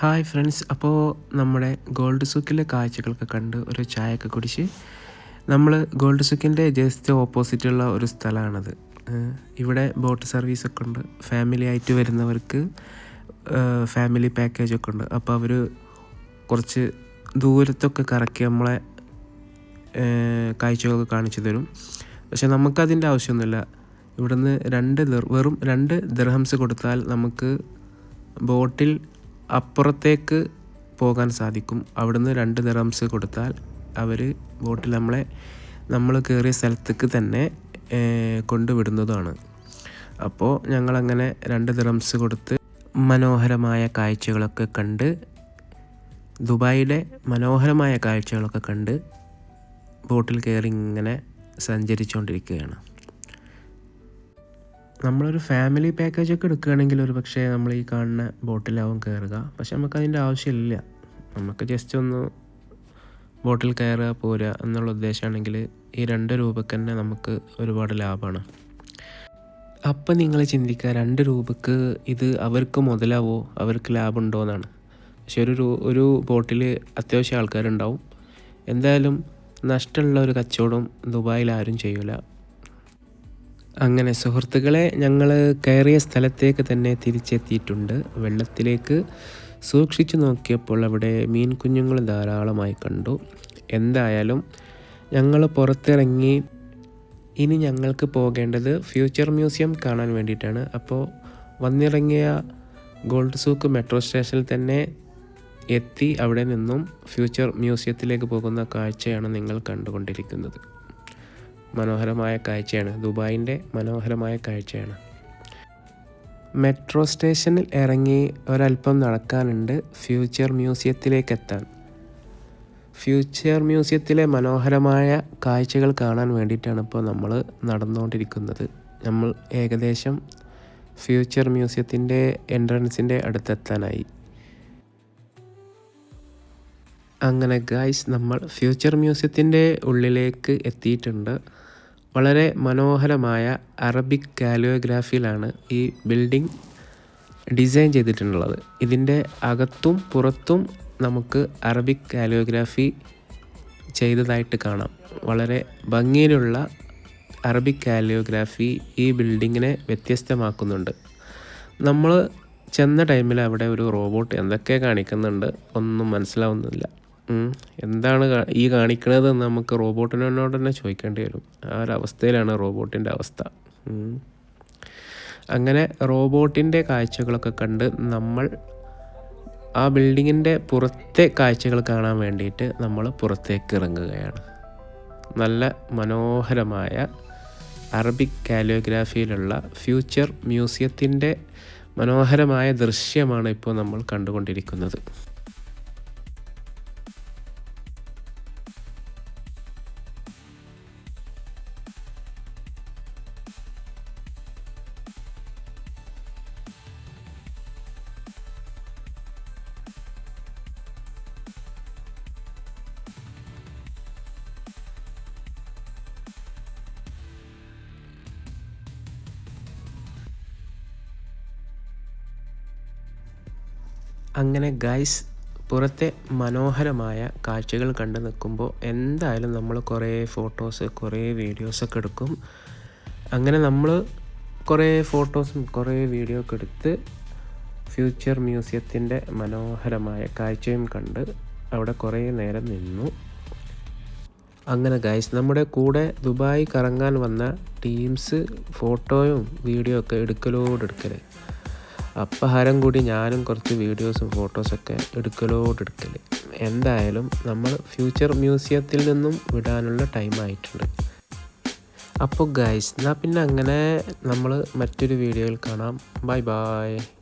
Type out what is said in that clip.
Hi friends അപ്പോൾ നമ്മുടെ gold സുക്കിലെ കാഴ്ചകളൊക്കെ കണ്ട് ഒരു ചായയൊക്കെ കുടിച്ച് നമ്മൾ ഗോൾഡ് സുക്കിന്റെ ജസ്റ്റ് ഓപ്പോസിറ്റുള്ള ഒരു സ്ഥലമാണത്. ഇവിടെ ബോട്ട് സർവീസൊക്കെ ഉണ്ട് ഫാമിലി ആയിട്ട് വരുന്നവർക്ക് ഫാമിലി പാക്കേജൊക്കെ ഉണ്ട്. അപ്പോൾ അവർ കുറച്ച് ദൂരത്തൊക്കെ കറക്കി നമ്മളെ കാഴ്ചകളൊക്കെ കാണിച്ചു തരും. പക്ഷെ നമുക്കതിന്റെ ആവശ്യമൊന്നുമില്ല. ഇവിടുന്ന് രണ്ട് വെറും രണ്ട് ദർഹംസ് കൊടുത്താൽ നമുക്ക് ബോട്ടിൽ അപ്പുറത്തേക്ക് പോകാൻ സാധിക്കും. അവിടുന്ന് രണ്ട് ദിറംസ് കൊടുത്താൽ അവർ ബോട്ടിൽ നമ്മളെ നമ്മൾ കയറിയ സ്ഥലത്തേക്ക് തന്നെ കൊണ്ടുവിടുന്നതാണ്. അപ്പോൾ ഞങ്ങളങ്ങനെ രണ്ട് ദിറംസ് കൊടുത്ത് മനോഹരമായ കാഴ്ചകളൊക്കെ കണ്ട് ദുബായിലെ മനോഹരമായ കാഴ്ചകളൊക്കെ കണ്ട് ബോട്ടിൽ കയറി ഇങ്ങനെ സഞ്ചരിച്ചുകൊണ്ടിരിക്കുകയാണ് നമ്മളൊരു ഫാമിലി പാക്കേജ് ഒക്കെ എടുക്കുകയാണെങ്കിൽ ഒരു പക്ഷേ നമ്മൾ ഈ കാണുന്ന ബോട്ടിലാവും കയറുക. പക്ഷെ നമുക്ക് നമുക്കതിന്റെ ആവശ്യമില്ല. നമുക്ക് ജസ്റ്റ് ഒന്ന് ബോട്ടിൽ കയറുക പോരുക എന്നുള്ള ഉദ്ദേശമാണെങ്കിൽ ഈ രണ്ട് രൂപക്ക് തന്നെ നമുക്ക് ഒരുപാട് ലാഭമാണ്. അപ്പം നിങ്ങൾ ചിന്തിക്കുക രണ്ട് രൂപക്ക് ഇത് അവർക്ക് മുതലാവോ? അവർക്ക് ലാഭമുണ്ടോ എന്നാണ്. പക്ഷെ ഒരു ഒരു ബോട്ടിൽ അത്യാവശ്യം ആൾക്കാരുണ്ടാവും. എന്തായാലും നഷ്ടമുള്ള ഒരു കച്ചവടം ദുബായിൽ ആരും ചെയ്യൂല. അങ്ങനെ സുഹൃത്തുക്കളെ ഞങ്ങൾ കയറിയ സ്ഥലത്തേക്ക് തന്നെ തിരിച്ചെത്തിയിട്ടുണ്ട്. വെള്ളത്തിലേക്ക് സൂക്ഷിച്ചു നോക്കിയപ്പോൾ അവിടെ മീൻ കുഞ്ഞുങ്ങൾ ധാരാളമായി കണ്ടു. എന്തായാലും ഞങ്ങൾ പുറത്തിറങ്ങി ഇനി ഞങ്ങൾക്ക് പോകേണ്ടത് ഫ്യൂച്ചർ മ്യൂസിയം കാണാൻ വേണ്ടിയിട്ടാണ്. അപ്പോൾ വന്നിറങ്ങിയ ഗോൾഡ് സൂക്ക് മെട്രോ സ്റ്റേഷനിൽ തന്നെ എത്തി അവിടെ നിന്നും ഫ്യൂച്ചർ മ്യൂസിയത്തിലേക്ക് പോകുന്ന കാഴ്ചയാണ് നിങ്ങൾ കണ്ടുകൊണ്ടിരിക്കുന്നത്. മനോഹരമായ കാഴ്ചയാണ്. ദുബായിന്റെ മനോഹരമായ കാഴ്ചയാണ്. മെട്രോ സ്റ്റേഷനിൽ ഇറങ്ങി ഒരല്പം നടക്കാനുണ്ട് ഫ്യൂച്ചർ മ്യൂസിയത്തിലേക്ക് എത്താൻ ഫ്യൂച്ചർ മ്യൂസിയത്തിലെ മനോഹരമായ കാഴ്ചകൾ കാണാൻ വേണ്ടിയിട്ടാണ് ഇപ്പോൾ നമ്മൾ നടന്നുകൊണ്ടിരിക്കുന്നത്. നമ്മൾ ഏകദേശം ഫ്യൂച്ചർ മ്യൂസിയത്തിന്റെ എൻട്രൻസിന്റെ അടുത്തെത്താനായി. അങ്ങനെ ഗായ്സ് നമ്മൾ ഫ്യൂച്ചർ മ്യൂസിയത്തിന്റെ ഉള്ളിലേക്ക് എത്തിയിട്ടുണ്ട്. വളരെ മനോഹരമായ അറബിക് കാലിയോഗ്രാഫിയിലാണ് ഈ ബിൽഡിംഗ് ഡിസൈൻ ചെയ്തിട്ടുള്ളത്. ഇതിന്റെ അകത്തും പുറത്തും നമുക്ക് അറബിക് കാലിയോഗ്രാഫി ചെയ്തതായിട്ട് കാണാം. വളരെ ഭംഗിയിലുള്ള അറബിക് കാലിയോഗ്രാഫി ഈ ബിൽഡിങ്ങിനെ വ്യത്യസ്തമാക്കുന്നുണ്ട്. നമ്മൾ ചെന്ന ടൈമിൽ അവിടെ ഒരു റോബോട്ട് എന്തൊക്കെ കാണിക്കുന്നുണ്ട് ഒന്നും മനസ്സിലാവുന്നില്ല. എന്താണ് ഈ കാണിക്കുന്നത് നമുക്ക് റോബോട്ടിനോട് തന്നെ ചോദിക്കേണ്ടി വരും. ആ ഒരു അവസ്ഥയിലാണ് റോബോട്ടിന്റെ അവസ്ഥ. അങ്ങനെ റോബോട്ടിന്റെ കാഴ്ചകളൊക്കെ കണ്ട് നമ്മൾ ആ ബിൽഡിങ്ങിന്റെ പുറത്തെ കാഴ്ചകൾ കാണാൻ വേണ്ടിയിട്ട് നമ്മൾ പുറത്തേക്ക് ഇറങ്ങുകയാണ്. നല്ല മനോഹരമായ അറബിക് കാലിയോഗ്രാഫിയിലുള്ള ഫ്യൂച്ചർ മ്യൂസിയത്തിന്റെ മനോഹരമായ ദൃശ്യമാണ് ഇപ്പോൾ നമ്മൾ കണ്ടുകൊണ്ടിരിക്കുന്നത്. അങ്ങനെ ഗൈസ് പുറത്തെ മനോഹരമായ കാഴ്ചകൾ കണ്ടു നിൽക്കുമ്പോൾ എന്തായാലും നമ്മൾ കുറേ ഫോട്ടോസ് കുറേ വീഡിയോസൊക്കെ എടുക്കും. അങ്ങനെ നമ്മൾ കുറേ ഫോട്ടോസും കുറേ വീഡിയോ ഒക്കെ എടുത്ത് ഫ്യൂച്ചർ മ്യൂസിയത്തിന്റെ മനോഹരമായ കാഴ്ചയും കണ്ട് അവിടെ കുറേ നേരം നിന്നു. അങ്ങനെ ഗൈസ് നമ്മുടെ കൂടെ ദുബായ് കറങ്ങാൻ വന്ന ടീംസ് ഫോട്ടോയും വീഡിയോ ഒക്കെ എടുക്കലോടെടുക്കൽ അപ്പം ഹരം കൂടി ഞാനും കുറച്ച് വീഡിയോസും ഫോട്ടോസൊക്കെ എടുക്കലോടെടുക്കൽ എന്തായാലും നമ്മൾ ഫ്യൂച്ചർ മ്യൂസിയത്തിൽ നിന്നും വിടാനുള്ള ടൈം ആയിട്ടുണ്ട് അപ്പോൾ ഗൈസ് എന്നാൽ പിന്നെ അങ്ങനെ നമ്മൾ മറ്റൊരു വീഡിയോയിൽ കാണാം. Bye bye.